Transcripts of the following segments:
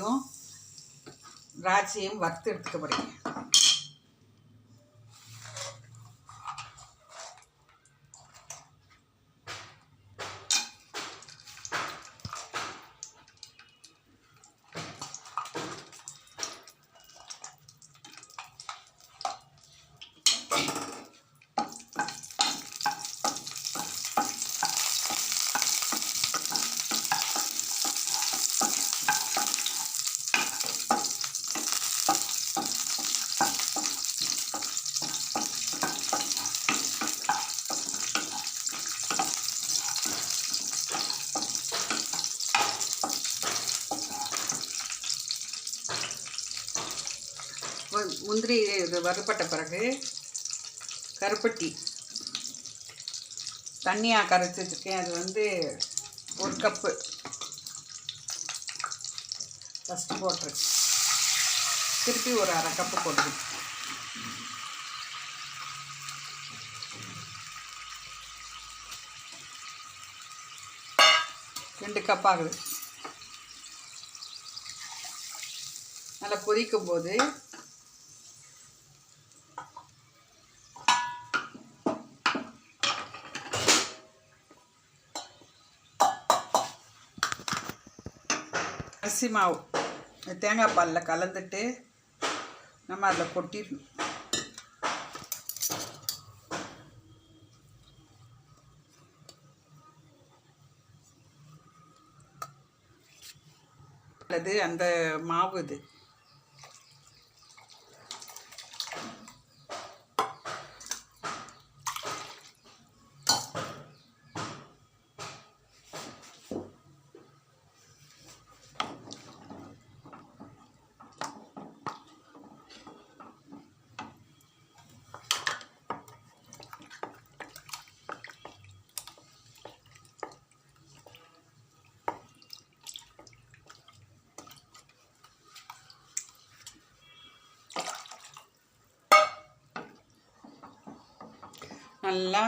முந்திரியும் திராட்சையும் வறுத்து எடுத்துக்க போகிறீங்க முந்திரி இது வறுப்பட்ட பிறகு கருப்பட்டி. தண்ணியாக கரைச்சி வச்சுருக்கேன். அது வந்து ஒரு கப்பு. ஃபஸ்ட்டு போட்டுரு. திருப்பி ஒரு அரை கப்பு போட்டுரு ரெண்டு கப் ஆகுது. நல்லா கொதிக்கும் போது அரிசி மாவு. தேங்காய் பாலில் கலந்துட்டு நம்ம அதில் கொட்டிடணும் அல்லது அந்த மாவு இது. நல்லா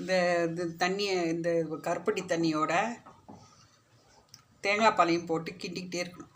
இந்த இது தண்ணியை இந்த கருப்பட்டி தண்ணியோட தேங்காய் பாலையும் போட்டு கிண்டிக்கிட்டே இருக்கணும்.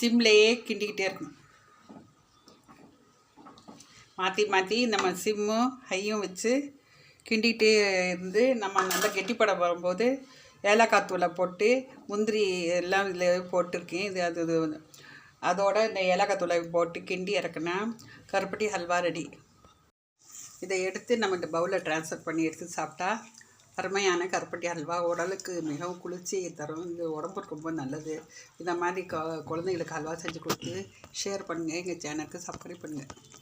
சிம்லேயே கிண்டிக்கிட்டே இருக்கணும். மாற்றி மாற்றி நம்ம சிம்மும் ஹையும் வச்சு கிண்டிகிட்டே இருந்து நம்ம நல்லா கெட்டிப்பட வரும்போது ஏலக்காய் தூளை போட்டு முந்திரி எல்லாம் இதில் போட்டிருக்கேன். இது அது அதோட இந்த ஏலக்காய் தூளை போட்டு கிண்டி இறக்குனா கருப்பட்டி ஹல்வா ரெடி. இதை எடுத்து நம்ம இந்த பவுலில் ட்ரான்ஸ்ஃபர் பண்ணி எடுத்து சாப்பிட்டா அருமையான கருப்பட்டி அல்வா. உடலுக்கு மிகவும் குளிர்ச்சியை தரும். இது உடம்புக்கு ரொம்ப நல்லது. இந்த மாதிரி க குழந்தைங்களுக்கு அல்வா செஞ்சு கொடுத்து ஷேர் பண்ணுங்கள் எங்கள் சேனலுக்கு சப்ஸ்கிரைப் பண்ணுங்கள்